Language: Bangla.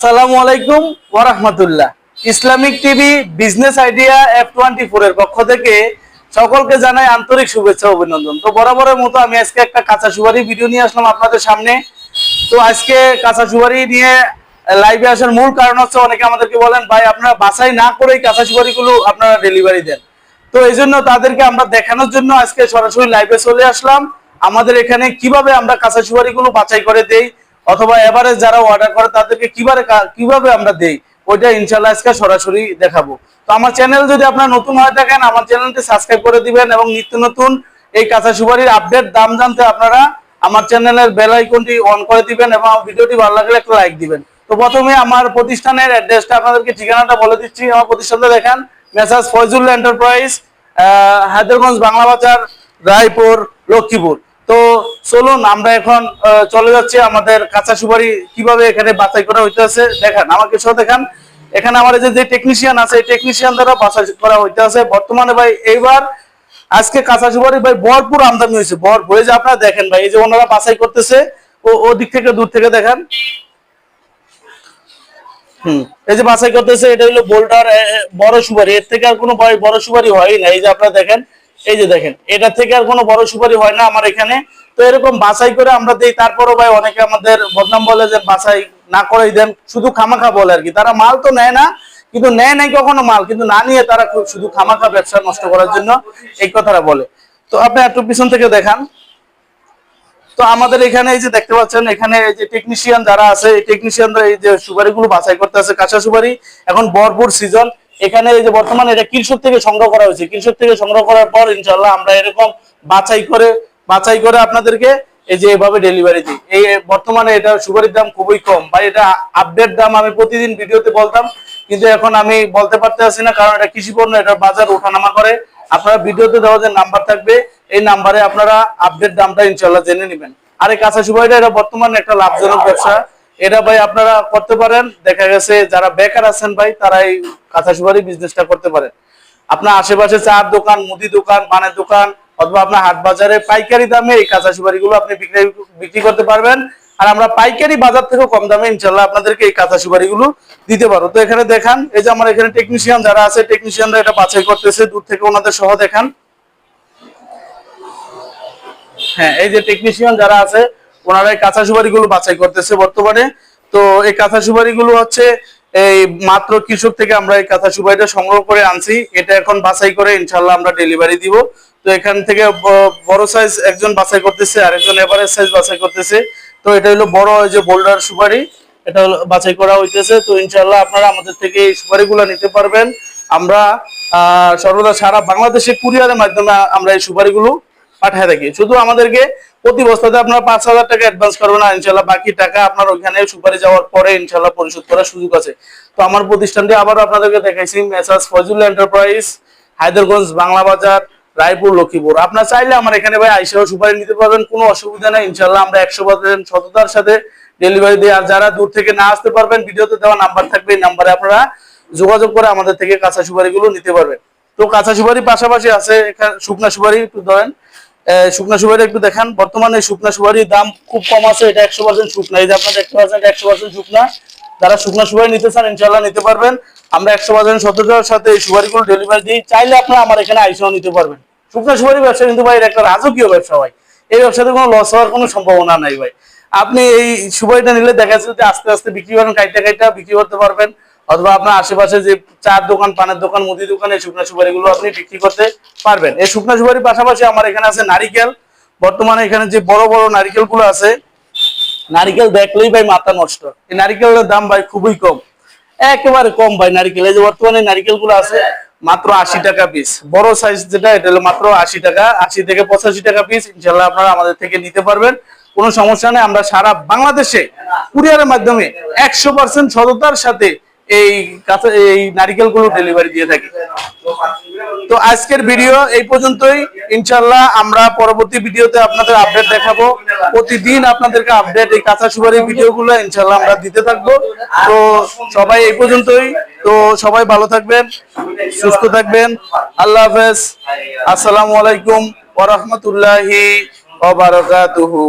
আসসালামু আলাইকুম ওরহমতুল্লাহ Islamic TV business idea F twenty এর পক্ষ থেকে সকলকে জানাই আন্তরিক শুভেচ্ছা অভিনন্দন। তো বরাবরের মতো আমি আজকে একটা কাঁচা সুপারি ভিডিও নিয়ে আসলাম আপনাদের সামনে। তো আজকে কাঁচা সুপারি নিয়ে লাইভে আসার মূল কারণ হচ্ছে অনেকে আমাদেরকে বলেন, ভাই, আপনারা বাছাই না করেই কাঁচা সুপারি গুলো আপনারা ডেলিভারি দেন। তো এই জন্য তাদেরকে আমরা দেখানোর জন্য আজকে সরাসরি লাইভে চলে আসলাম। আমাদের এখানে কীভাবে আমরা কাঁচা সুপারি গুলো বাছাই করে দেই অথবা এভারেজ যারা অর্ডার করে তাদেরকে কীভাবে কীভাবে আমরা দেই ওইটা ইনশাল্লাহ আজকে সরাসরি দেখাবো। তো আমার চ্যানেল যদি আপনারা নতুন হয়ে থাকেন আমার চ্যানেলটি সাবস্ক্রাইব করে দিবেন এবং নিত্য নতুন এই কাঁচা সুপারির আপডেট দাম জানতে আপনারা আমার চ্যানেলের বেল আইকনটি অন করে দিবেন এবং ভিডিওটি ভালো লাগলে একটা লাইক দিবেন। তো প্রথমে আমার প্রতিষ্ঠানের অ্যাড্রেসটা আপনাদেরকে ঠিকানাটা বলে দিচ্ছি। আমার প্রতিষ্ঠানটা দেখেন মেসাজ ফয়জুল এন্টারপ্রাইজ আহ, হায়দ্রারগঞ্জ বাংলা বাজার রায়পুর লক্ষ্মীপুর। চলুন, আমরা এখন চলে যাচ্ছি আমাদের কাঁচা সুপারি কীভাবে এখানে বাছাই করা হইতেছে। দেখেন, আমাকে সহ দেখান। এখানে আমার যে- টেকনিশিয়ান আছে, এই টেকনিশিয়ান দ্বারা বাছাই করা হইতেছে। বর্তমানে ভাই, এইবার আজকে কাঁচা সুপারি ভাই ভরপুর আমদানি হয়েছে ভরপুর, এই যে আপনারা দেখেন ভাই, এই যে ওনারা বাছাই করতেছে, ও ও দিক থেকে, দূর থেকে দেখেন। হুম, এই যে বাছাই করতেছে, এটা হলো বোল্ডার বড় সুপারি। এর থেকে আর কোনো বড় সুপারি হয় না। এই যে আপনারা দেখেন এই যে দেখেন, এটা থেকে আর কোনো বড় সুপারি হয় না আমার এখানে। তো এরকম বাছাই করে আমরা দেই, তারপরও ভাই অনেকে আমাদের বদনাম বলে যে বাছাই না করেই দেন, শুধু খামাখা বলে আর কি। তারা মাল তো নেয় না, কিন্তু নেয় নাই কখনো মাল, কিন্তু না নিয়ে তারা খুব শুধু খামাখা ব্যবসা নষ্ট করার জন্য এই কথাটা বলে। তো আপনি একটু পিছন থেকে দেখান। তো আমাদের এখানে এই যে দেখতে পাচ্ছেন, এখানে এই যে টেকনিশিয়ান যারা আছে, এই টেকনিশিয়ানরা এই যে সুপারিগুলো বাছাই করতে আছে, কাঁচা সুপারি। এখন ভরপুর সিজন এখানে এই যে বর্তমানে এটা কৃষক থেকে সংগ্রহ করা হয়েছে। কৃষক থেকে সংগ্রহ করার পর ইনশাল্লাহ আমরা এরকম বাছাই করে বাছাই করে আপনাদেরকে এই যে এভাবে ডেলিভারি দিই। এই বর্তমানে এটা সুপারির দাম খুবই কম। বা এটা আপডেট দাম আমি প্রতিদিন ভিডিওতে বলতাম, কিন্তু এখন আমি বলতে পারতে পারতেছি না, কারণ এটা কৃষি পণ্য এটা বাজার ওঠানামা করে। আপনারা ভিডিওতে দেওয়া যে নাম্বার থাকবে, এই নাম্বারে আপনারা আপডেট দামটা ইনশাল্লাহ জেনে নেবেন। আর এই কাঁচা সুপারিটা এটা বর্তমানে একটা লাভজনক ব্যবসা। এটা ভাই আপনারা করতে পারেন। দেখা গেছে যারা বেকার আছেন ভাই তারা এই কাঁচা সুপারি বিজনেসটা করতে পারেন। আপনার আশেপাশে চার দোকান, মুদি দোকান পানের দোকান, অথবা আপনার হাট বাজারে পাইকারি দামে এই কাঁচা সুপারি গুলো আপনি বিক্রি বিক্রি করতে পারবেন। আর আমরা পাইকারি বাজার থেকেও কম দামে ইনশাল্লাহ আপনাদেরকে এই কাঁচা সুপারি গুলো দিতে পারো তো এখানে দেখান, এই যে আমার এখানে টেকনিশিয়ান যারা আছে টেকনিশিয়ানরা এটা বাছাই করতেছে, দূর থেকে ওনাদের সহ দেখান। হ্যাঁ এই যে টেকনিশিয়ান যারা আছে ওনারা এই কাঁচা সুপারি গুলো বাছাই করতেছে বর্তমানে। তো এই কাঁচা সুপারি গুলো হচ্ছে, এই মাত্র কৃষক থেকে আমরা এই কাঁচা সুপারিটা সংগ্রহ করে আনছি। এটা এখন বাছাই করে ইনশাল্লাহ আমরা ডেলিভারি দিব। তো এখান থেকে বড় সাইজ একজন বাছাই করতেছে আর একজন এভারেজ সাইজ বাছাই করতেছে। তো এটা হলো বড় যে বোল্ডার সুপারি, এটা হলো বাছাই করা হইতেছে। তো ইনশাল্লাহ আপনারা আমাদের থেকে এই সুপারিগুলো নিতে পারবেন। আমরা সর্বদা সারা বাংলাদেশে কুরিয়ারের মাধ্যমে আমরা এই সুপারিগুলো পাঠায় থাকি। শুধু আমাদেরকে প্রতি বস্তাতে আপনারা পাঁচ হাজার টাকা অ্যাডভান্স করবেন আর ইনশাল্লাহ বাকি টাকা আপনার ওইখানে সুপারি যাওয়ার পরে ইনশাল্লাহ পরিশোধ করার সুযোগ আছে। তো আমার প্রতিষ্ঠানটি আবারও আপনাদেরকে দেখাইছি মেসাজ ফজুল এন্টারপ্রাইজ হায়দ্রারগঞ্জ বাংলা বাজার, রায়পুর, লক্ষ্মীপুর। আপনার চাইলে আমার এখানে ভাই আইসাও সুপারি নিতে পারবেন, কোনো অসুবিধা নেই। ইনশাল্লাহ আমরা একশো পার্সেন্ট সততার সাথে ডেলিভারি দিই। আর যারা দূর থেকে না আসতে পারবেন, ভিডিওতে দেওয়া নাম্বার থাকবে, এই নাম্বারে আপনারা যোগাযোগ করে আমাদের থেকে কাঁচা সুপারিগুলো নিতে পারবেন। তো কাঁচা সুপারি পাশাপাশি আছে এখানে শুকনা সুপারি একটু ধরেন শুকনা সুপারি একটু দেখান। বর্তমানে শুকনা সুপারির দাম খুব কম আছে, এটা একশো পার্সেন্ট শুকনা। এই যে আপনার দেখতে পাচ্ছেন একশো পার্সেন্ট শুকনা। যারা শুকনা সুপারি নিতে চান ইনশাল্লাহ নিতে পারবেন। আমরা একশো পার্সেন্ট সততার সাথে এই সুপারিগুলো ডেলিভারি দিই। চাইলে আপনারা আমার এখানে আইসাও নিতে পারবেন। শুকনা সুপারি ব্যবসা কিন্তু ভাই একটা রাজকীয় ব্যবসা ভাই। এই ব্যবসাতে কোনো লস হওয়ার কোনো সম্ভাবনা নাই ভাই। আপনি এই সুপারিটা নিলে দেখা যাচ্ছে যে আস্তে আস্তে বিক্রি করেন, কাইটা কাইটা বিক্রি করতে পারবেন। অথবা আপনার আশেপাশে যে চার দোকান, পানের দোকান, মুদি দোকান, এই শুকনা সুপারি গুলো আপনি বিক্রি করতে পারবেন। এই শুকনা সুপারির পাশাপাশি আমার এখানে আছে নারিকেল। বর্তমানে এখানে যে বড় বড় নারিকেলগুলো আছে, নারিকেল দেখলেই ভাই মাথা নষ্ট। এই নারিকেলের দাম ভাই খুবই কম। একেবারে কম ভাই নারিকেল। এই যে বর্তমানে নারিকেলগুলো আছে, মাত্র আশি টাকা পিস বড় সাইজ যেটা, এটা হলো মাত্র আশি টাকা। আশি থেকে পঁচাশি টাকা পিস ইনশাল্লাহ আপনারা আমাদের থেকে নিতে পারবেন। কোনো সমস্যা নেই। আমরা সারা বাংলাদেশে কুরিয়ারের মাধ্যমে একশো পার্সেন্ট সততার সাথে এই কাঁচা এই নারিকেলগুলো ডেলিভারি দিয়ে থাকি। তো আজকের ভিডিও এই পর্যন্তই। ইনশাল্লাহ আমরা পরবর্তী ভিডিওতে আপনাদের আপডেট দেখাবো। প্রতিদিন আপনাদেরকে আপডেট এই কাঁচা সুপারির ভিডিও গুলো ইনশাল্লাহ আমরা দিতে থাকব। তো সবাই এই পর্যন্তই। তো সবাই ভালো থাকবেন, সুস্থ থাকবেন। আল্লাহ হাফেজ। আসসালামু আলাইকুম ওয়া রাহমাতুল্লাহি ওয়া বারাকাতুহু।